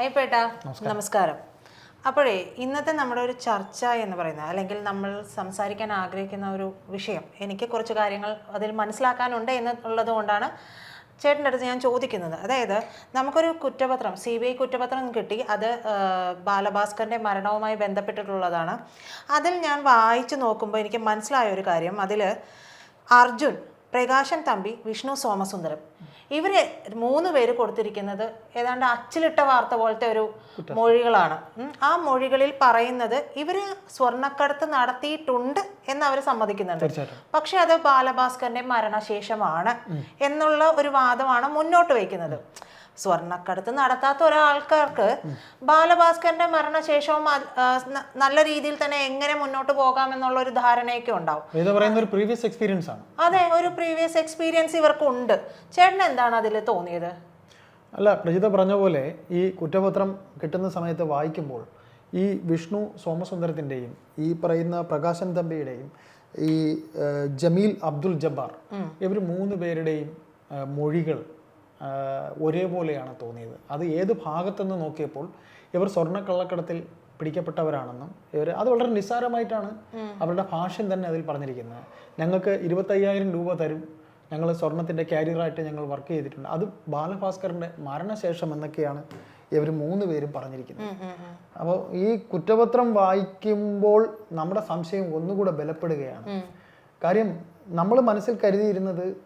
അയ്യപ്പേട്ടാ നമസ്കാരം. അപ്പോഴേ ഇന്നത്തെ നമ്മുടെ ഒരു ചർച്ച എന്ന് പറയുന്നത് അല്ലെങ്കിൽ നമ്മൾ സംസാരിക്കാൻ ആഗ്രഹിക്കുന്ന ഒരു വിഷയം എനിക്ക് കുറച്ച് കാര്യങ്ങൾ അതിൽ മനസ്സിലാക്കാനുണ്ട് എന്നുള്ളത് കൊണ്ടാണ് ചേട്ടന്റെ അടുത്ത് ഞാൻ ചോദിക്കുന്നത്. അതായത് നമുക്കൊരു കുറ്റപത്രം സി ബി ഐ കുറ്റപത്രം കിട്ടി അത് ബാലഭാസ്കറിന്റെ മരണവുമായി ബന്ധപ്പെട്ടിട്ടുള്ളതാണ്. അതിൽ ഞാൻ വായിച്ചു നോക്കുമ്പോൾ എനിക്ക് മനസ്സിലായ ഒരു കാര്യം അതിൽ അർജുൻ പ്രകാശൻ തമ്പി വിഷ്ണു സോമസുന്ദരം. ഇവർ മൂന്ന് പേര് കൊടുത്തിരിക്കുന്നത് ഏതാണ്ട് അച്ചിലിട്ട വാർത്ത പോലത്തെ ഒരു മൊഴികളാണ്. ആ മൊഴികളിൽ പറയുന്നത് ഇവർ സ്വർണക്കടത്ത് നടത്തിയിട്ടുണ്ട് എന്ന് അവർ സമ്മതിക്കുന്നുണ്ട്. പക്ഷെ അത് ബാലഭാസ്കറിന്റെ മരണശേഷമാണ് എന്നുള്ള ഒരു വാദമാണ് മുന്നോട്ട് വയ്ക്കുന്നത്. സ്വർണക്കടത്ത് നടത്താത്ത ഒരാൾക്കാർക്ക് ബാലഭാസ്കറിന്റെ മരണശേഷവും നല്ല രീതിയിൽ തന്നെ എങ്ങനെ മുന്നോട്ട് പോകാം എന്നുള്ള ഒരു ധാരണയൊക്കെ ഉണ്ടാവും ഒരു പ്രീവിയസ് എക്സ്പീരിയൻസ് ആണ്. അതെ ഒരു പ്രീവിയസ് എക്സ്പീരിയൻസ് ഇവർക്കുണ്ട്. ചേട്ടൻ എന്താണ് അതിൽ തോന്നിയത്? അല്ല പ്രജിത പറഞ്ഞ പോലെ ഈ കുറ്റപത്രം കിട്ടുന്ന സമയത്ത് വായിക്കുമ്പോൾ ഈ വിഷ്ണു സോമസുന്ദരത്തിന്റെയും ഈ പറയുന്ന പ്രകാശൻ തമ്പിയുടെയും ഈ ജമീൽ അബ്ദുൽ ജബ്ബാർ ഇവർ മൂന്ന് പേരുടെയും മൊഴികൾ ഒരേപോലെയാണ് തോന്നിയത്. അത് ഏത് ഭാഗത്തുനിന്ന് നോക്കിയപ്പോൾ ഇവർ സ്വർണക്കള്ളക്കടത്തിൽ പിടിക്കപ്പെട്ടവരാണെന്നും ഇവർ അത് വളരെ നിസ്സാരമായിട്ടാണ് അവരുടെ ഭാഷ്യം തന്നെ അതിൽ പറഞ്ഞിരിക്കുന്നത്. ഞങ്ങൾക്ക് ഇരുപത്തയ്യായിരം രൂപ തരും. ഞങ്ങൾ സ്വർണത്തിന്റെ കാരിയറായിട്ട് ഞങ്ങൾ വർക്ക് ചെയ്തിട്ടുണ്ട്. അത് ബാലഭാസ്കറിന്റെ മരണശേഷം എന്നൊക്കെയാണ് ഇവർ മൂന്ന് പേരും പറഞ്ഞിരിക്കുന്നത്. അപ്പോൾ ഈ കുറ്റപത്രം വായിക്കുമ്പോൾ നമ്മുടെ സംശയം ഒന്നുകൂടെ ബലപ്പെടുകയാണ്. കാര്യം നമ്മൾ മനസ്സിൽ കരുതിയിരുന്നത്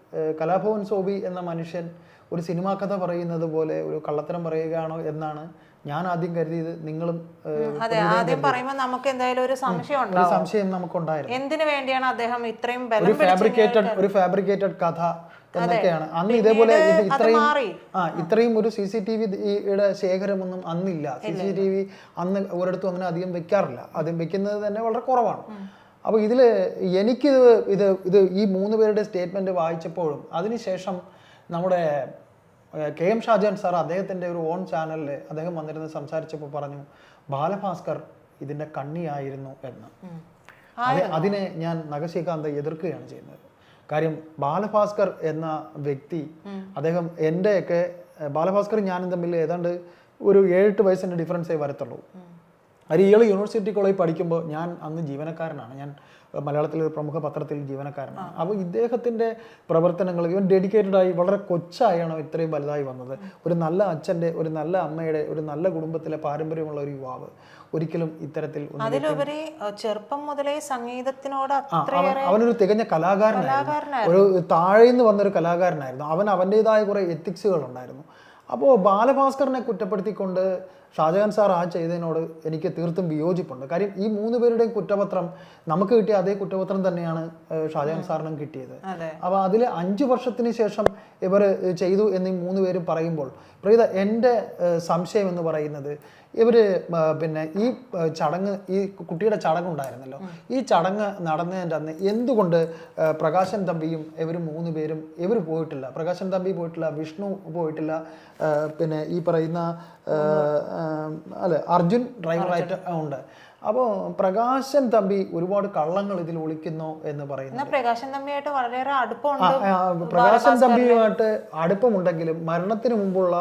കലാഭവൻ സോബി എന്ന മനുഷ്യൻ ഒരു സിനിമാ കഥ പറയുന്നത് പോലെ ഒരു കള്ളത്തരം പറയുകയാണോ എന്നാണ് ഞാൻ ആദ്യം കരുതിയത് നിങ്ങളും അതെ ആദ്യം പറയുമ്പോൾ നമുക്ക് എന്തായാലും ഒരു സംശയം ഒരു സംശയം നമുക്കുണ്ടായിരുന്നു. എന്തിനു വേണ്ടിയാണ് അദ്ദേഹം ഇത്രയും ഒരു ഫാബ്രിക്കേറ്റഡ് ഒരു ഫാബ്രിക്കേറ്റഡ് കഥ എന്നൊക്കെയാണ്. അന്ന് ഇതേപോലെ ഇത്രയും ആ ഇത്രയും ഒരു സി സി ടി വിയുടെ ശേഖരമൊന്നും അന്നില്ല. സി സി ടി വി അന്ന് ഒരിടത്തും അങ്ങനെ അധികം വെക്കാറില്ല. ആദ്യം വെക്കുന്നത് തന്നെ വളരെ കുറവാണ്. അപ്പോൾ ഇതിൽ എനിക്ക് ഇത് ഇത് ഈ മൂന്ന് പേരുടെ സ്റ്റേറ്റ്മെന്റ് വായിച്ചപ്പോഴും അതിനുശേഷം നമ്മുടെ കെ എം ഷാജാൻ സാർ അദ്ദേഹത്തിന്റെ ഒരു ഓൺ ചാനലിൽ അദ്ദേഹം വന്നിരുന്ന് സംസാരിച്ചപ്പോൾ പറഞ്ഞു ബാലഭാസ്കർ ഇതിന്റെ കണ്ണിയായിരുന്നു എന്ന്. അതിനെ ഞാൻ നഗശ്രീകാന്ത് എതിർക്കുകയാണ് ചെയ്യുന്നത്. കാര്യം ബാലഭാസ്കർ എന്ന വ്യക്തി അദ്ദേഹം എന്റെയൊക്കെ ബാലഭാസ്കർ ഞാനും തമ്മിൽ ഏതാണ്ട് ഒരു ഏഴെട്ട് വയസ്സിന്റെ ഡിഫറൻസേ വരത്തുള്ളൂ. ഇയാൾ യൂണിവേഴ്സിറ്റി കോളേജ് പഠിക്കുമ്പോൾ ഞാൻ അന്ന് ജീവനക്കാരനാണ്. ഞാൻ മലയാളത്തിലെ ഒരു പ്രമുഖ പത്രത്തിൽ ജീവനക്കാരനാണ്. അപ്പോൾ ഇദ്ദേഹത്തിന്റെ പ്രവർത്തനങ്ങൾ ഇവൻ ഡെഡിക്കേറ്റഡ് ആയി വളരെ കൊച്ചായാണ് ഇത്രയും വലുതായി വന്നത്. ഒരു നല്ല അച്ഛന്റെ ഒരു നല്ല അമ്മയുടെ ഒരു നല്ല കുടുംബത്തിലെ പാരമ്പര്യമുള്ള ഒരു യുവാവ് ഒരിക്കലും ഇത്തരത്തിൽ അതിലുപരി ചെറുപ്പം മുതലേ സംഗീതത്തിനോട് അവനൊരു തികഞ്ഞ കലാകാരനായിരുന്നു. കലാകാരനായിരുന്നു. ഒരു താഴേന്ന് വന്നൊരു കലാകാരനായിരുന്നു. അവൻ അവന്റെതായ കുറേ എത്തിക്സുകൾ ഉണ്ടായിരുന്നു. അപ്പോൾ ബാലഭാസ്കറിനെ കുറ്റപ്പെടുത്തിക്കൊണ്ട് ഷാജഹാൻ സാർ ആ ചെയ്തതിനോട് എനിക്ക് തീർത്തും വിയോജിപ്പുണ്ട്. കാര്യം ഈ മൂന്ന് പേരുടെയും കുറ്റപത്രം നമുക്ക് കിട്ടിയ അതേ കുറ്റപത്രം തന്നെയാണ് ഷാജഹാൻ സാറിനും കിട്ടിയത്. അപ്പൊ അപ്പോൾ അതിൽ അഞ്ച് വർഷത്തിന് ശേഷം ഇവർ ചെയ്തു എന്ന് ഈ മൂന്ന് പേരും പറയുമ്പോൾ പ്രീത എന്റെ സംശയം എന്ന് പറയുന്നത് ഇവർ പിന്നെ ഈ ചടങ്ങ് ഈ കുട്ടിയുടെ ചടങ്ങുണ്ടായിരുന്നല്ലോ ഈ ചടങ്ങ് നടന്നതിന്റെ അന്ന് എന്തുകൊണ്ട് പ്രകാശൻ തമ്പിയും ഇവർ മൂന്ന് പേരും ഇവർ പോയിട്ടില്ല? പ്രകാശൻ തമ്പി പോയിട്ടില്ല വിഷ്ണു പോയിട്ടില്ല പിന്നെ ഈ പറയുന്ന അല്ലെ അർജുൻ ഡ്രൈവറായിട്ട് ഉണ്ട്. അപ്പോൾ പ്രകാശൻ തമ്പി ഒരുപാട് കള്ളങ്ങൾ ഇതിൽ ഒളിക്കുന്നു എന്ന് പറയുന്നത് പ്രകാശൻ തമ്പിയായിട്ട് വളരെയേറെ അടുപ്പം അടുപ്പമുണ്ട് പ്രകാശൻ തമ്പിയുമായിട്ട് അടുപ്പമുണ്ടെങ്കിലും മരണത്തിന് മുമ്പുള്ള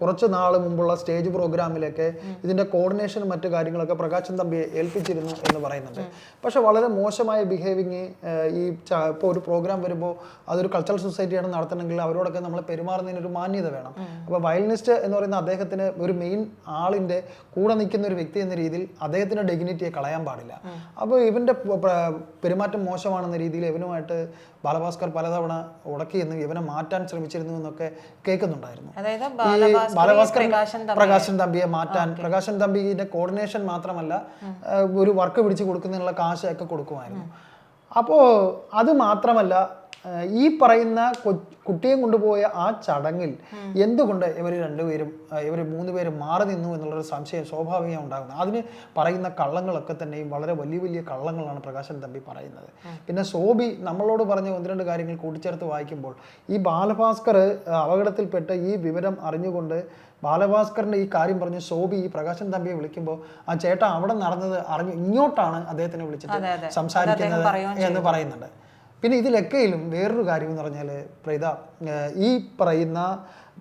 കുറച്ച് നാൾ മുമ്പുള്ള സ്റ്റേജ് പ്രോഗ്രാമിലൊക്കെ ഇതിന്റെ കോർഡിനേഷനും മറ്റു കാര്യങ്ങളൊക്കെ പ്രകാശൻ തമ്പിയെ ഏൽപ്പിച്ചിരുന്നു എന്ന് പറയുന്നുണ്ട്. പക്ഷെ വളരെ മോശമായ ബിഹേവിങ് ഈ ഇപ്പോൾ ഒരു പ്രോഗ്രാം വരുമ്പോൾ അതൊരു കൾച്ചറൽ സൊസൈറ്റിയാണ് നടത്തണമെങ്കിൽ അവരോടൊക്കെ നമ്മൾ പെരുമാറുന്നതിന് ഒരു മാന്യത വേണം. അപ്പോൾ വയലിനിസ്റ്റ് എന്ന് പറയുന്ന അദ്ദേഹത്തിന് ഒരു മെയിൻ ആളിന്റെ കൂടെ നിൽക്കുന്ന ഒരു വ്യക്തി എന്ന രീതിയിൽ അദ്ദേഹത്തിന്റെ ഡെഗ്നിറ്റിയെ കളയാൻ പാടില്ല. അപ്പോൾ ഇവന്റെ പെരുമാറ്റം മോശമാണെന്ന രീതിയിൽ ഇവനുമായിട്ട് ബാലഭാസ്കർ പലതവണ ഉടക്കിയെന്നും ഇവനെ മാറ്റാൻ ശ്രമിച്ചിരുന്നു എന്നൊക്കെ കേൾക്കുന്നുണ്ടായിരുന്നു. ബാലഭാസ്കർ പ്രകാശൻ തമ്പി പ്രകാശൻ തമ്പിയെ മാറ്റാൻ പ്രകാശൻ തമ്പിന്റെ കോർഡിനേഷൻ മാത്രമല്ല ഒരു വർക്ക് പിടിച്ചു കൊടുക്കുന്നതിനുള്ള കാശൊക്കെ കൊടുക്കുമായിരുന്നു. അപ്പോൾ അത് മാത്രമല്ല ഈ പറയുന്ന കുട്ടിയും കൊണ്ടുപോയ ആ ചടങ്ങിൽ എന്തുകൊണ്ട് ഇവർ രണ്ടുപേരും ഇവർ മൂന്ന് പേരും മാറി നിന്നു എന്നുള്ളൊരു സംശയം സ്വാഭാവികം ഉണ്ടാകുന്നത് അതിന് പറയുന്ന കള്ളങ്ങളൊക്കെ തന്നെയും വളരെ വലിയ വലിയ കള്ളങ്ങളാണ് പ്രകാശൻ തമ്പി പറയുന്നത്. പിന്നെ സോബി നമ്മളോട് പറഞ്ഞ ഒന്ന് രണ്ട് കാര്യങ്ങൾ കൂട്ടിച്ചേർത്ത് വായിക്കുമ്പോൾ ഈ ബാലഭാസ്കർ അപകടത്തിൽപ്പെട്ട് ഈ വിവരം അറിഞ്ഞുകൊണ്ട് ബാലഭാസ്കറിന്റെ ഈ കാര്യം പറഞ്ഞ് സോബി ഈ പ്രകാശൻ തമ്പിയെ വിളിക്കുമ്പോൾ ആ ചേട്ടൻ അവിടെ നടന്നത് അറിഞ്ഞു ഇങ്ങോട്ടാണ് അദ്ദേഹത്തിനെ വിളിച്ചിട്ട്. സംസാരിക്കുന്നത് എന്ന് പറയുന്നുണ്ട്. പിന്നെ ഇതിലൊക്കെയിലും വേറൊരു കാര്യം എന്ന് പറഞ്ഞാൽ പ്രീത ഈ പറയുന്ന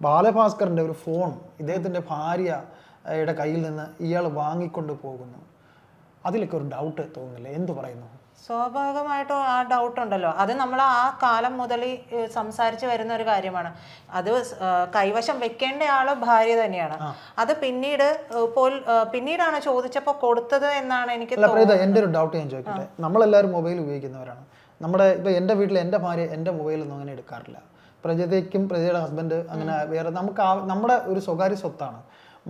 ബാലഭാസ്കറിന്റെ ഒരു ഫോൺ ഇദ്ദേഹത്തിന്റെ ഭാര്യയുടെ കയ്യിൽ നിന്ന് ഇയാൾ വാങ്ങിക്കൊണ്ട് പോകുന്നു. അതിലൊക്കെ ഒരു ഡൗട്ട് തോന്നുന്നില്ല? എന്തു പറയുന്നു? സ്വാഭാവികമായിട്ടും ആ ഡൗട്ട് ഉണ്ടല്ലോ. അത് നമ്മൾ ആ കാലം മുതൽ സംസാരിച്ച് വരുന്ന ഒരു കാര്യമാണ്. അത് കൈവശം വെക്കേണ്ട ആൾ ഭാര്യ തന്നെയാണ്. അത് പിന്നീട് പോൽ പിന്നീടാണ് ചോദിച്ചപ്പോൾ കൊടുത്തത് എന്നാണ് എനിക്ക് എന്റെ ഒരു ഡൗട്ട് ഞാൻ ചോദിക്കട്ടെ. നമ്മളെല്ലാവരും മൊബൈൽ ഉപയോഗിക്കുന്നവരാണ്. നമ്മുടെ ഇപ്പോൾ എന്റെ വീട്ടിൽ എന്റെ ഭാര്യ എന്റെ മൊബൈലൊന്നും അങ്ങനെ എടുക്കാറില്ല. പ്രജതയ്ക്കും പ്രജയുടെ ഹസ്ബൻഡ് അങ്ങനെ വേറെ നമുക്ക് നമ്മുടെ ഒരു സ്വകാര്യ സ്വത്താണ്.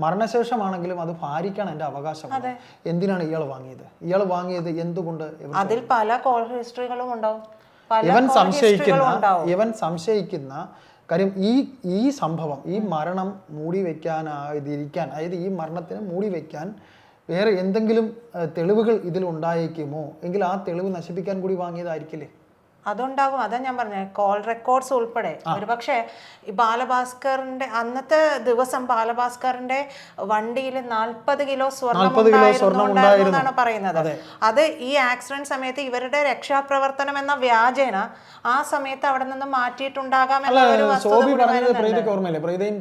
മരണശേഷമാണെങ്കിലും അത് ഭാര്യയ്ക്കാണ് എന്റെ അവകാശം. എന്തിനാണ് ഇയാൾ വാങ്ങിയത്? ഇയാൾ വാങ്ങിയത് എന്തുകൊണ്ട്? അതിൽ പല കോൾ ഹിസ്റ്ററികളും ഉണ്ടാവും. ഇവൻ സംശയിക്കുന്ന ഇവൻ സംശയിക്കുന്ന കാര്യം ഈ ഈ സംഭവം ഈ മരണം മൂടി വെക്കാനായിരിക്കാൻ അതായത് ഈ മരണത്തിന് മൂടി വെക്കാൻ വേറെ എന്തെങ്കിലും തെളിവുകൾ ഇതിൽ ഉണ്ടായേക്കുമോ? എങ്കിൽ ആ തെളിവ് നശിപ്പിക്കാൻ കൂടി വാങ്ങിയതായിരിക്കില്ലേ? അതുണ്ടാകും അതാ ഞാൻ പറഞ്ഞത് കോൾ റെക്കോർഡ്സ് ഉൾപ്പെടെ. ഒരുപക്ഷെ ബാലഭാസ്കറിന്റെ അന്നത്തെ ദിവസം ബാലഭാസ്കറിന്റെ വണ്ടിയിൽ നാൽപ്പത് കിലോ സ്വർണം 40 കിലോ സ്വർണം ഉണ്ടായിരുന്നു ഉണ്ടായിരുന്നു. എന്നാണ് പറയുന്നത്. അത്. ഈ ആക്സിഡന്റ് സമയത്ത് ഇവരുടെ രക്ഷാപ്രവർത്തനം എന്ന വ്യാജേന ആ സമയത്ത് അവിടെ നിന്ന് മാറ്റിയിട്ടുണ്ടാകാം എന്നുള്ള സോബി പറഞ്ഞത്. പ്രീതിക്ക് ഓർമ്മയില്ലേ? പ്രീതയും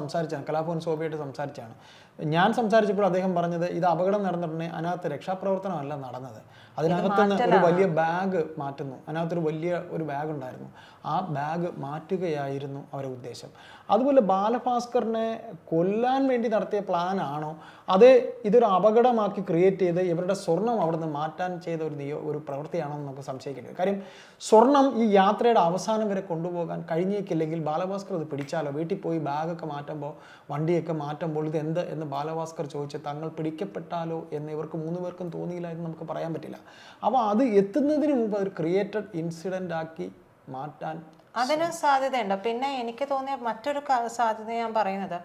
സംസാരിച്ചാണ്. കലാഭവൻ സോബിയായിട്ട് സംസാരിച്ചാണ്. ഞാൻ സംസാരിച്ചപ്പോൾ അദ്ദേഹം പറഞ്ഞത് ഇത് അപകടം നടന്നിട്ടുണ്ടെ അതിനകത്ത് രക്ഷാപ്രവർത്തനമല്ല നടന്നത്. അതിനകത്തുനിന്ന് ഒരു വലിയ ബാഗ് മാറ്റുന്നു. അതിനകത്തൊരു വലിയ ഒരു ബാഗ് ഉണ്ടായിരുന്നു ആ ബാഗ് മാറ്റുകയായിരുന്നു അവരുടെ ഉദ്ദേശം. അതുപോലെ ബാലഭാസ്കറിനെ കൊല്ലാൻ വേണ്ടി നടത്തിയ പ്ലാനാണോ അത് ഇതൊരു അപകടമാക്കി ക്രിയേറ്റ് ചെയ്ത് ഇവരുടെ സ്വർണം അവിടുന്ന് മാറ്റാൻ ചെയ്ത ഒരു നിയോ ഒരു പ്രവൃത്തിയാണോ എന്ന് നമുക്ക് കാര്യം സ്വർണം ഈ യാത്രയുടെ അവസാനം വരെ കൊണ്ടുപോകാൻ കഴിഞ്ഞേക്കില്ലെങ്കിൽ ബാലഭാസ്കർ ഇത് പിടിച്ചാലോ? വീട്ടിൽ പോയി ബാഗൊക്കെ മാറ്റുമ്പോൾ വണ്ടിയൊക്കെ മാറ്റുമ്പോൾ ഇത് എന്ത് എന്ന് ബാലഭാസ്കർ ചോദിച്ച് തങ്ങൾ പിടിക്കപ്പെട്ടാലോ എന്ന് ഇവർക്ക് മൂന്ന് പേർക്കും തോന്നിയില്ല എന്ന് നമുക്ക് പറയാൻ പറ്റില്ല. അപ്പോൾ അത് എത്തുന്നതിന് മുമ്പ് ഒരു ക്രിയേറ്റഡ് ഇൻസിഡന്റ് ആക്കി മാറ്റാൻ അതിന് സാധ്യതയുണ്ട്. പിന്നെ എനിക്ക് തോന്നിയ മറ്റൊരു സാധ്യത ഞാൻ പറയുന്നത്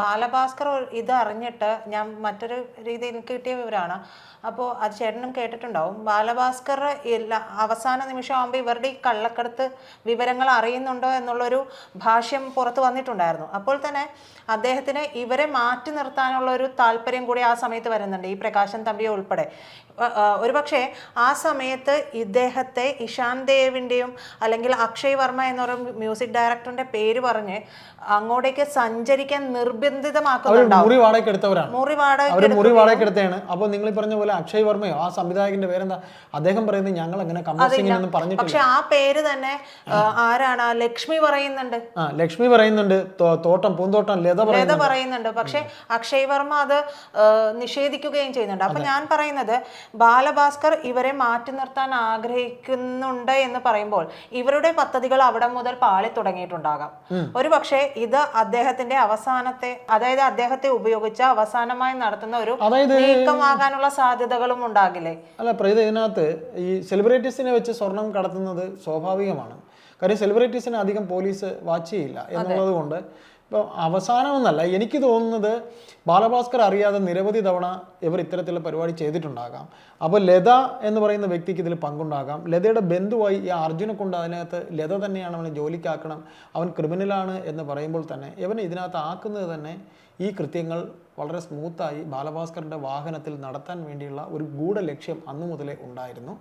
ബാലഭാസ്കർ ഇത് അറിഞ്ഞിട്ട് ഞാൻ മറ്റൊരു രീതിയിൽ കിട്ടിയ വിവരമാണ് അപ്പോൾ അത് ചേട്ടനും കേട്ടിട്ടുണ്ടാവും. ബാലഭാസ്കർ എല്ലാ അവസാന നിമിഷമാകുമ്പോൾ ഇവരുടെ ഈ കള്ളക്കടത്ത് വിവരങ്ങൾ അറിയുന്നുണ്ടോ എന്നുള്ളൊരു ഭാഷ്യം പുറത്ത് വന്നിട്ടുണ്ടായിരുന്നു. അപ്പോൾ തന്നെ അദ്ദേഹത്തിന് ഇവരെ മാറ്റി നിർത്താനുള്ള ഒരു താല്പര്യം കൂടി ആ സമയത്ത് വരുന്നുണ്ട് ഈ പ്രകാശൻ തമ്പിയെ ഉൾപ്പെടെ. ഒരുപക്ഷെ ആ സമയത്ത് ഇദ്ദേഹത്തെ ഇഷാൻ ദേവിന്റെയും അല്ലെങ്കിൽ അക്ഷയ് വർമ്മ എന്ന് പറയുന്ന മ്യൂസിക് ഡയറക്ടറിന്റെ പേര് പറഞ്ഞ് അങ്ങോട്ടേക്ക് സഞ്ചരിക്കാൻ നിർബന്ധിതമാക്കുന്നുണ്ടാവും. അപ്പോൾ നിങ്ങൾ പറഞ്ഞ പോലെ അക്ഷയ് വർമ്മയോ ആ സംവിധായകന്റെ പേരെന്താ? അദ്ദേഹം പറയുന്നത് ഞങ്ങൾ അങ്ങനെ പറഞ്ഞു പക്ഷെ ആ പേര് തന്നെ ആരാണ്? ലക്ഷ്മി പറയുന്നുണ്ട്. ആ ലക്ഷ്മി പറയുന്നുണ്ട്. തോട്ടം പൂന്തോട്ടം ലത ലത പറയുന്നുണ്ട്. പറയുന്നുണ്ട്. പക്ഷെ അക്ഷയ് വർമ്മ അത് നിഷേധിക്കുകയും ചെയ്യുന്നുണ്ട്. അപ്പൊ ഞാൻ പറയുന്നത് ബാലഭാസ്കർ ഇവരെ മാറ്റി നിർത്താൻ ആഗ്രഹിക്കുന്നുണ്ട് എന്ന് പറയുമ്പോൾ ഇവരുടെ പദ്ധതികൾ അവിടെ മുതൽ പാളി തുടങ്ങിയിട്ടുണ്ടാകാം. ഒരു പക്ഷേ ഇത് അദ്ദേഹത്തിന്റെ അവസാനത്തെ അതായത് അദ്ദേഹത്തെ ഉപയോഗിച്ച അവസാനമായി നടത്തുന്ന ഒരു നീക്കമാകാനുള്ള സാധ്യതകളും ഉണ്ടാകില്ലേ? അല്ല പ്രീത ഇതിനകത്ത് ഈ സെലിബ്രിറ്റീസിനെ വെച്ച് സ്വർണം കടത്തുന്നത് സ്വാഭാവികമാണ്. കാര്യം സെലിബ്രിറ്റീസിനെ അധികം പോലീസ് വാച്ച് ചെയ്യില്ല എന്നുള്ളത് കൊണ്ട് ഇപ്പോൾ അവസാനമെന്നല്ല എനിക്ക് തോന്നുന്നത് ബാലഭാസ്കർ അറിയാതെ നിരവധി തവണ ഇവർ ഇത്തരത്തിലുള്ള പരിപാടി ചെയ്തിട്ടുണ്ടാകാം. അപ്പോൾ ലത എന്ന് പറയുന്ന വ്യക്തിക്ക് ഇതിൽ പങ്കുണ്ടാകാം. ലതയുടെ ബന്ധുവായി ഈ അർജുനെ കൊണ്ട് അതിനകത്ത് ലത തന്നെയാണ് അവനെ ജോലിക്കാക്കണം അവൻ ക്രിമിനലാണ് എന്ന് പറയുമ്പോൾ തന്നെ ഇവനെ ഇതിനകത്ത് ആക്കുന്നത് തന്നെ ഈ കൃത്യങ്ങൾ വളരെ സ്മൂത്തായി ബാലഭാസ്കറിന്റെ വാഹനത്തിൽ നടത്താൻ വേണ്ടിയുള്ള ഒരു ഗൂഢ ലക്ഷ്യം അന്നു മുതലേ ഉണ്ടായിരുന്നു.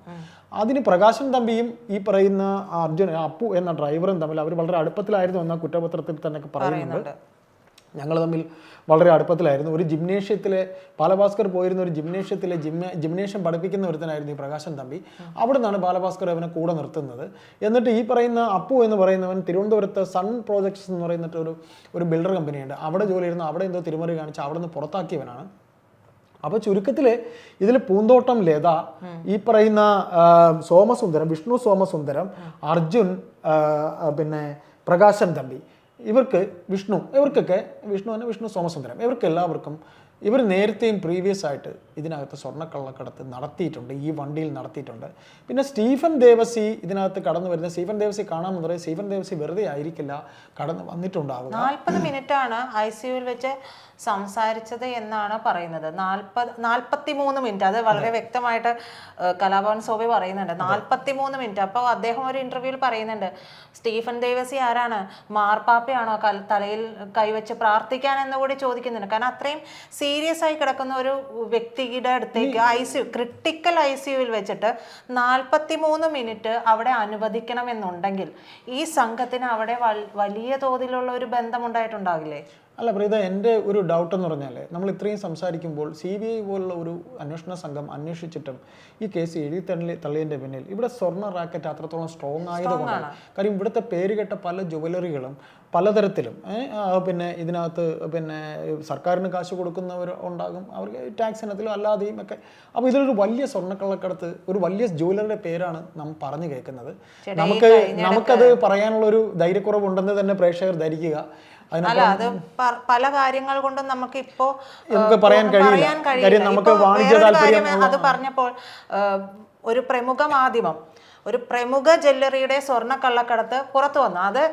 അതിന് പ്രകാശൻ തമ്പിയും ഈ പറയുന്ന അർജുൻ അപ്പു എന്ന ഡ്രൈവറും തമ്മിൽ അവർ വളരെ അടുപ്പത്തിലായിരുന്നു എന്ന കുറ്റപത്രത്തിൽ തന്നെ പറയുന്നുണ്ട്. ഞങ്ങൾ തമ്മിൽ വളരെ അടുപ്പത്തിലായിരുന്നു. ഒരു ജിംനേഷ്യത്തിലെ ബാലഭാസ്കർ പോയിരുന്ന ഒരു ജിംനേഷ്യത്തിലെ ജിംന ജിംനേഷ്യം പഠിപ്പിക്കുന്ന ഒരുത്തനായിരുന്നു ഈ പ്രകാശൻ തമ്പി. അവിടെ നിന്നാണ് ബാലഭാസ്കർ അവനെ കൂടെ നിർത്തുന്നത്. എന്നിട്ട് ഈ പറയുന്ന അപ്പു എന്ന് പറയുന്നവൻ തിരുവനന്തപുരത്ത് സൺ പ്രോജക്ട്സ് എന്ന് പറയുന്നിട്ട് ഒരു ഒരു ബിൽഡർ കമ്പനിയുണ്ട്. അവിടെ ജോലി ചെയ്യുന്ന അവിടെ എന്തോ തിരുമറി കാണിച്ച് അവിടെ നിന്ന് പുറത്താക്കിയവനാണ്. അപ്പോൾ ചുരുക്കത്തിൽ ഇതിൽ പൂന്തോട്ടം ലത ഈ പറയുന്ന സോമസുന്ദരം വിഷ്ണു സോമസുന്ദരം അർജുൻ പിന്നെ പ്രകാശൻ തമ്പി. ഇവർക്ക് വിഷ്ണു ഇവർക്കൊക്കെ വിഷ്ണു തന്നെ വിഷ്ണു സോമസുന്ദരം. ഇവർക്ക് എല്ലാവർക്കും ഇവർ നേരത്തെയും പ്രീവിയസ് ആയിട്ട് ഇതിനകത്ത് സ്വർണക്കള്ളക്കടത്ത് നടത്തിയിട്ടുണ്ട് ഈ വണ്ടിയിൽ നടത്തിയിട്ടുണ്ട്. പിന്നെ സ്റ്റീഫൻ ദേവസി ഇതിനകത്ത് കടന്നു വരുന്ന സ്റ്റീഫൻ ദേവസി കാണാമെന്ന് പറയും. സ്റ്റീഫൻ ദേവസി വെറുതെ ആയിരിക്കില്ല കടന്നു വന്നിട്ടുണ്ടാവുക. നാൽപ്പത് മിനിറ്റ് ആണ് ഐ സിയുവിൽ വെച്ച് സംസാരിച്ചത് എന്നാണ് പറയുന്നത്. നാൽപ്പത് നാൽപ്പത്തി മൂന്ന് മിനിറ്റ്. അത് വളരെ വ്യക്തമായിട്ട് കലാഭവൻ സോബി പറയുന്നുണ്ട്. നാൽപ്പത്തി മൂന്ന് മിനിറ്റ്. അപ്പോൾ അദ്ദേഹം ഒരു ഇന്റർവ്യൂവിൽ പറയുന്നുണ്ട് സ്റ്റീഫൻ ദേവസി ആരാണ്? മാർപ്പാപ്പയാണോ തലയിൽ കൈവച്ച് പ്രാർത്ഥിക്കാൻ എന്ന് കൂടി ചോദിക്കുന്നുണ്ട്. കാരണം അത്രയും സീരിയസ് ആയി കിടക്കുന്ന ഒരു വ്യക്തിയുടെ അടുത്തേക്ക് ഐ സി ക്രിട്ടിക്കൽ ഐ സിയുവിൽ വെച്ചിട്ട് നാൽപ്പത്തി മൂന്ന് മിനിറ്റ് അവിടെ അനുവദിക്കണമെന്നുണ്ടെങ്കിൽ ഈ സംഘത്തിന് അവിടെ വലിയ തോതിലുള്ള ഒരു ബന്ധമുണ്ടായിട്ടുണ്ടാകില്ലേ? അല്ല പ്രീത എന്റെ ഒരു ഡൗട്ട് എന്ന് പറഞ്ഞാൽ നമ്മൾ ഇത്രയും സംസാരിക്കുമ്പോൾ സി ബി ഐ പോലുള്ള ഒരു അന്വേഷണ സംഘം അന്വേഷിച്ചിട്ടും ഈ കേസ് എഴുതി തള്ളി തള്ളിയതിന്റെ പിന്നിൽ ഇവിടെ സ്വർണ റാക്കറ്റ് അത്രത്തോളം സ്ട്രോങ് ആയതുകൊണ്ടാണ് കാര്യം ഇവിടുത്തെ പേരുകെട്ട പല ജുവലറികളും പലതരത്തിലും പിന്നെ ഇതിനകത്ത് പിന്നെ സർക്കാരിന് കാശ് കൊടുക്കുന്നവർ ഉണ്ടാകും അവർക്ക് ടാക്സ് ഇനത്തിലും അല്ലാതെയും ഒക്കെ. അപ്പോൾ ഇതിലൊരു വലിയ സ്വർണക്കള്ളക്കടത്ത് ഒരു വലിയ ജുവലറിയുടെ പേരാണ് നാം പറഞ്ഞു കേൾക്കുന്നത്. നമുക്ക് നമുക്കത് പറയാനുള്ളൊരു ധൈര്യക്കുറവുണ്ടെന്ന് തന്നെ പ്രേക്ഷകർ ധരിക്കുക. അല്ല അത് പല കാര്യങ്ങൾ കൊണ്ടും നമുക്ക് ഇപ്പോ നമുക്ക് പറയാൻ കഴിയില്ല. നമുക്ക് വാണിജ്യ താല്പര്യം അത് പറഞ്ഞപ്പോൾ ഒരു പ്രമുഖ മാധ്യമം ഒരു പ്രമുഖ ജ്വല്ലറിയുടെ സ്വർണ കള്ളക്കടത്ത് പുറത്തു വന്നു. അത്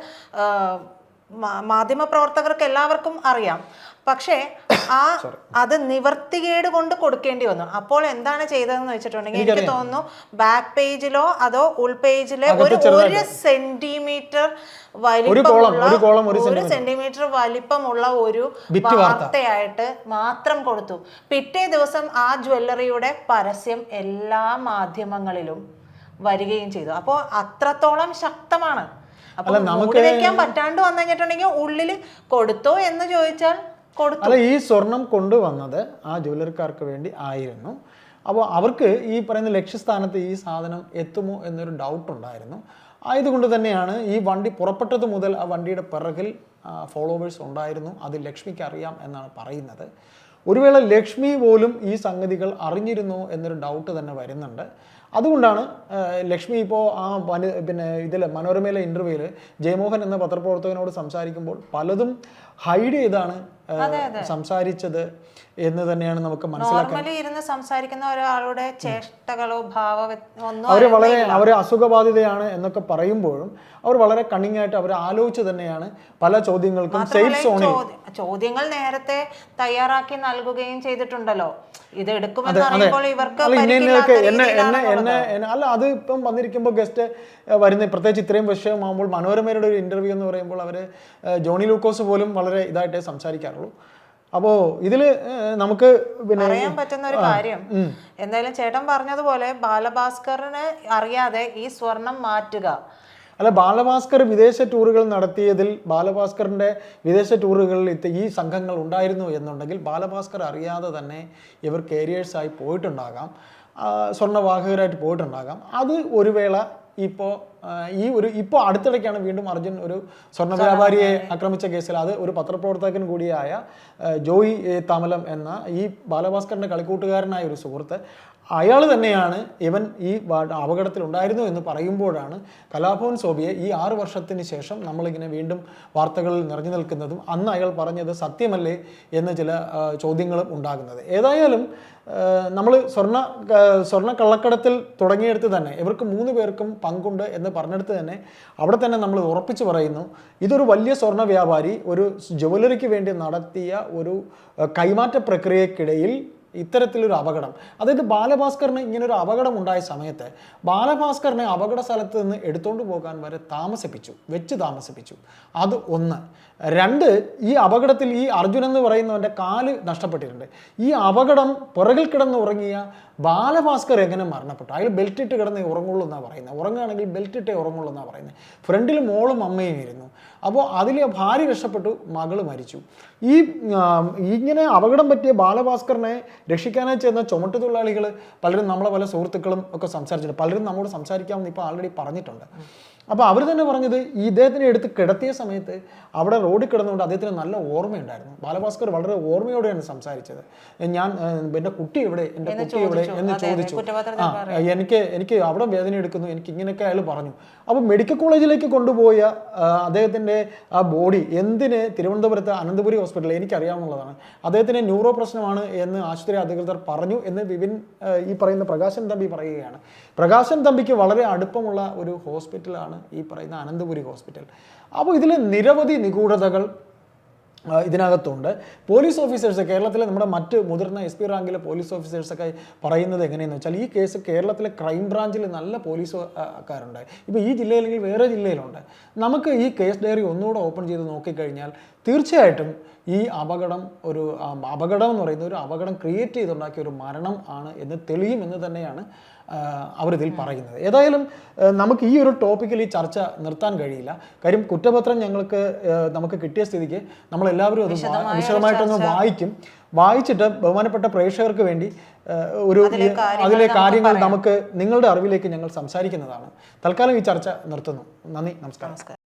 ആ, മാ- മാധ്യമ പ്രവർത്തകർക്ക് എല്ലാവർക്കും അറിയാം. പക്ഷേ ആ അത് നിവർത്തികേട് കൊണ്ട് കൊടുക്കേണ്ടി വന്നു. അപ്പോൾ എന്താണ് ചെയ്തതെന്ന് വെച്ചിട്ടുണ്ടെങ്കിൽ എനിക്ക് തോന്നുന്നു ബാക്ക് പേജിലോ അതോ ഉൾപേജിലെ ഒരു ഒരു സെന്റിമീറ്റർ വലിപ്പമുള്ള ഒരു സെന്റിമീറ്റർ വലിപ്പമുള്ള ഒരു വാർത്തയായിട്ട് മാത്രം കൊടുത്തു. പിറ്റേ ദിവസം ആ ജ്വല്ലറിയുടെ പരസ്യം എല്ലാ മാധ്യമങ്ങളിലും വരികയും ചെയ്തു. അപ്പോൾ അത്രത്തോളം ശക്തമാണ്. അപ്പൊ നമുക്ക് വെക്കാൻ പറ്റാണ്ട് വന്നു കഴിഞ്ഞിട്ടുണ്ടെങ്കിൽ ഉള്ളിൽ കൊടുത്തോ എന്ന് ചോദിച്ചാൽ കൊടുത്തു. അല്ല ഈ സ്വർണം കൊണ്ടുവന്നത് ആ ജ്വല്ലറിക്കാർക്ക് വേണ്ടി ആയിരുന്നു. അപ്പോൾ അവർക്ക് ഈ പറയുന്ന ലക്ഷ്യസ്ഥാനത്ത് ഈ സാധനം എത്തുമോ എന്നൊരു ഡൗട്ട് ഉണ്ടായിരുന്നു. ആയതുകൊണ്ട് തന്നെയാണ് ഈ വണ്ടി പുറപ്പെട്ടത് മുതൽ ആ വണ്ടിയുടെ പിറകിൽ ഫോളോവേഴ്സ് ഉണ്ടായിരുന്നു. അത് ലക്ഷ്മിക്ക് അറിയാം എന്നാണ് പറയുന്നത്. ഒരുവേള ലക്ഷ്മി പോലും ഈ സംഗതികൾ അറിഞ്ഞിരുന്നോ എന്നൊരു ഡൗട്ട് തന്നെ വരുന്നുണ്ട്. അതുകൊണ്ടാണ് ലക്ഷ്മി ഇപ്പോൾ ആ പിന്നെ ഇതിൽ മനോരമയിലെ ഇന്റർവ്യൂവിൽ ജയമോഹൻ എന്ന പത്രപ്രവർത്തകനോട് സംസാരിക്കുമ്പോൾ പലതും ഹൈഡ് ചെയ്താണ് സംസാരിച്ചത്. എന്ന് തന്നെയാണ് നമുക്ക് മനസ്സിലാക്കാൻ ഇരുന്ന് സംസാരിക്കുന്ന ഒരാളുടെ ചേഷ്ടകളോ ഭാവ അവർ വളരെ അവർ അസുഖബാധിതയാണ് എന്നൊക്കെ പറയുമ്പോഴും അവർ വളരെ കണ്ണിങ്ങായിട്ട് അവർ ആലോചിച്ച് തന്നെയാണ് പല ചോദ്യങ്ങൾക്കും സേഫ് സോണിൽ ചോദ്യങ്ങൾ നേരത്തെ തയ്യാറാക്കി നൽകുകയും ചെയ്തിട്ടുണ്ടല്ലോ. ഇത് അല്ല അത് ഇപ്പം വന്നിരിക്കുമ്പോൾ ഗസ്റ്റ് വരുന്ന പ്രത്യേകിച്ച് ഇത്രയും വിഷയമാകുമ്പോൾ മനോരമയുടെ ഒരു ഇന്റർവ്യൂ എന്ന് പറയുമ്പോൾ അവർ ജോണി ലൂക്കോസ് പോലും വളരെ ഇതായിട്ടേ സംസാരിക്കാറുള്ളൂ. അപ്പോൾ ഇതിൽ നമുക്ക് പിന്നെ അറിയാൻ പറ്റുന്ന ഒരു കാര്യം. എന്തായാലും ചേട്ടൻ പറഞ്ഞതുപോലെ ബാലഭാസ്കറിന് അറിയാതെ ഈ സ്വർണം മാറ്റുക. അല്ല ബാലഭാസ്കർ വിദേശ ടൂറുകൾ നടത്തിയതിൽ ബാലഭാസ്കറിന്റെ വിദേശ ടൂറുകളിൽ ഇത്ത- ഈ സംഘങ്ങൾ ഉണ്ടായിരുന്നു എന്നുണ്ടെങ്കിൽ ബാലഭാസ്കർ അറിയാതെ തന്നെ ഇവർ കേരിയേഴ്സായി പോയിട്ടുണ്ടാകാം. സ്വർണവാഹകരായിട്ട് പോയിട്ടുണ്ടാകാം. അത് ഒരു വേള ഇപ്പോൾ ഈ ഒരു ഇപ്പോൾ അടുത്തിടയ്ക്കാണ് വീണ്ടും അർജുൻ ഒരു സ്വർണ വ്യാപാരിയെ ആക്രമിച്ച കേസിൽ അത് ഒരു പത്രപ്രവർത്തകൻ കൂടിയായ ജോയി തമലം എന്ന ഈ ബാലഭാസ്കറിന്റെ കളിക്കൂട്ടുകാരനായ ഒരു സുഹൃത്ത് അയാൾ തന്നെയാണ് ഇവൻ ഈ അപകടത്തിലുണ്ടായിരുന്നു എന്ന് പറയുമ്പോഴാണ് കലാഭവൻ സോബിയെ ഈ ആറ് വർഷത്തിന് ശേഷം നമ്മളിങ്ങനെ വീണ്ടും വാർത്തകളിൽ നിറഞ്ഞു നിൽക്കുന്നതും അന്ന് അയാൾ പറഞ്ഞത് സത്യമല്ലേ എന്ന് ചില ചോദ്യങ്ങളും ഉണ്ടാകുന്നത്. ഏതായാലും നമ്മൾ സ്വർണ സ്വർണ കള്ളക്കടത്തിൽ തുടങ്ങിയെടുത്ത് തന്നെ ഇവർക്ക് മൂന്ന് പേർക്കും പങ്കുണ്ട് എന്ന് പറഞ്ഞെടുത്ത് തന്നെ അവിടെ തന്നെ നമ്മൾ ഉറപ്പിച്ചു പറയുന്നു ഇതൊരു വലിയ സ്വർണ വ്യാപാരി ഒരു ജ്വല്ലറിക്ക് വേണ്ടി നടത്തിയ ഒരു കൈമാറ്റ പ്രക്രിയക്കിടയിൽ ഇത്തരത്തിലൊരു അപകടം. അതായത് ബാലഭാസ്കറിന് ഇങ്ങനെ ഒരു അപകടം ഉണ്ടായ സമയത്ത് ബാലഭാസ്കറിനെ അപകട സ്ഥലത്ത് നിന്ന് എടുത്തുകൊണ്ട് പോകാൻ വരെ താമസിപ്പിച്ചു വെച്ച് താമസിപ്പിച്ചു. അത് ഒന്ന്. രണ്ട് ഈ അപകടത്തിൽ ഈ അർജുൻ എന്ന് പറയുന്നവന്റെ കാൽ നഷ്ടപ്പെട്ടിട്ടുണ്ട്. ഈ അപകടം പുറകിൽ കിടന്ന് ഉറങ്ങിയ ബാലഭാസ്കർ എങ്ങനെ മരണപ്പെട്ടു? അയാൾ ബെൽറ്റ് ഇട്ട് കിടന്ന് ഉറങ്ങുള്ളൂ എന്നാണ് പറയുന്നത്. ഉറങ്ങുകയാണെങ്കിൽ ബെൽറ്റ് ഇട്ടേ ഉറങ്ങുള്ളൂ എന്നാണ് പറയുന്നത്. ഫ്രണ്ടിൽ മോളും അമ്മയും ഇരുന്നു. അപ്പോൾ അതിലെ ഭാര്യ രക്ഷപ്പെട്ടു മകൾ മരിച്ചു. ഈ ഇങ്ങനെ അപകടം പറ്റിയ ബാലഭാസ്കറിനെ രക്ഷിക്കാനായി ചെന്ന ചുമട്ടുതൊഴിലാളികൾ പലരും നമ്മളെ പല സുഹൃത്തുക്കളും ഒക്കെ സംസാരിച്ചിട്ടുണ്ട്. പലരും നമ്മോട് സംസാരിക്കാമെന്ന് ഇപ്പോൾ ആൾറെഡി പറഞ്ഞിട്ടുണ്ട്. അപ്പോൾ അവർ തന്നെ പറഞ്ഞത് ഈ ഇദ്ദേഹത്തിനെ എടുത്ത് കിടത്തിയ സമയത്ത് അവിടെ റോഡിൽ കിടന്നുകൊണ്ട് അദ്ദേഹത്തിന് നല്ല ഓർമ്മയുണ്ടായിരുന്നു. ബാലഭാസ്കർ വളരെ ഓർമ്മയോടെയാണ് സംസാരിച്ചത്. ഞാൻ എന്റെ എന്റെ കുട്ടി എവിടെ? എന്റെ കുട്ടി എവിടെ? എന്ന് ചോദിച്ചു. ആ എനിക്ക് എനിക്ക് അവിടെ വേദന എടുക്കുന്നു എനിക്ക് ഇങ്ങനെയൊക്കെ അയാൾ പറഞ്ഞു. അപ്പോൾ മെഡിക്കൽ കോളേജിലേക്ക് കൊണ്ടുപോയ അദ്ദേഹത്തിന്റെ അദ്ദേഹത്തിന്റെ ആ ബോഡി എന്തിന് തിരുവനന്തപുരത്ത് അനന്തപുരി ഹോസ്പിറ്റലിൽ എനിക്കറിയാവുന്നതാണ്. അദ്ദേഹത്തിന് ന്യൂറോ പ്രശ്നമാണ് എന്ന് ആശുപത്രി അധികൃതർ പറഞ്ഞു എന്ന് വിപിൻ ഈ പറയുന്ന പ്രകാശൻ തമ്പി പറയുകയാണ്. പ്രകാശൻ തമ്പിക്ക് വളരെ അടുപ്പമുള്ള ഒരു ഹോസ്പിറ്റലാണ് ഈ പറയുന്ന അനന്തപുരി ഹോസ്പിറ്റൽ. അപ്പോൾ ഇതിൽ നിരവധി നിഗൂഢതകൾ ഇതിനകത്തുണ്ട്. പോലീസ് ഓഫീസേഴ്സ് കേരളത്തിലെ നമ്മുടെ മറ്റ് മുതിർന്ന എസ് പി റാങ്കിലെ പോലീസ് ഓഫീസേഴ്സൊക്കെ പറയുന്നത് എങ്ങനെയെന്ന് വെച്ചാൽ ഈ കേസ് കേരളത്തിലെ ക്രൈം ബ്രാഞ്ചിൽ നല്ല പോലീസ് കാരുണ്ട് ഇപ്പോൾ ഈ ജില്ലയിലെങ്കിൽ വേറെ ജില്ലയിലുണ്ട്. നമുക്ക് ഈ കേസ് ഡയറി ഒന്നുകൂടെ ഓപ്പൺ ചെയ്ത് നോക്കിക്കഴിഞ്ഞാൽ തീർച്ചയായിട്ടും ഈ അപകടം ഒരു അപകടം എന്ന് പറയുന്ന ഒരു അപകടം ക്രിയേറ്റ് ചെയ്തുണ്ടാക്കിയ ഒരു മരണം ആണ് എന്ന് തെളിയും എന്ന് തന്നെയാണ് അവരിതിൽ പറയുന്നത്. ഏതായാലും നമുക്ക് ഈ ഒരു ടോപ്പിക്കിൽ ഈ ചർച്ച നിർത്താൻ കഴിയില്ല. കാര്യം കുറ്റപത്രം ഞങ്ങൾക്ക് നമുക്ക് കിട്ടിയ സ്ഥിതിക്ക് നമ്മളെല്ലാവരും അത് വിശദമായിട്ടൊന്ന് വായിക്കും. വായിച്ചിട്ട് ബഹുമാനപ്പെട്ട പ്രേക്ഷകർക്ക് വേണ്ടി ഒരു അതിലെ കാര്യങ്ങൾ നമുക്ക് നിങ്ങളുടെ അറിവിലേക്ക് ഞങ്ങൾ സംസാരിക്കുന്നതാണ്. തൽക്കാലം ഈ ചർച്ച നിർത്തുന്നു. നന്ദി നമസ്കാരം.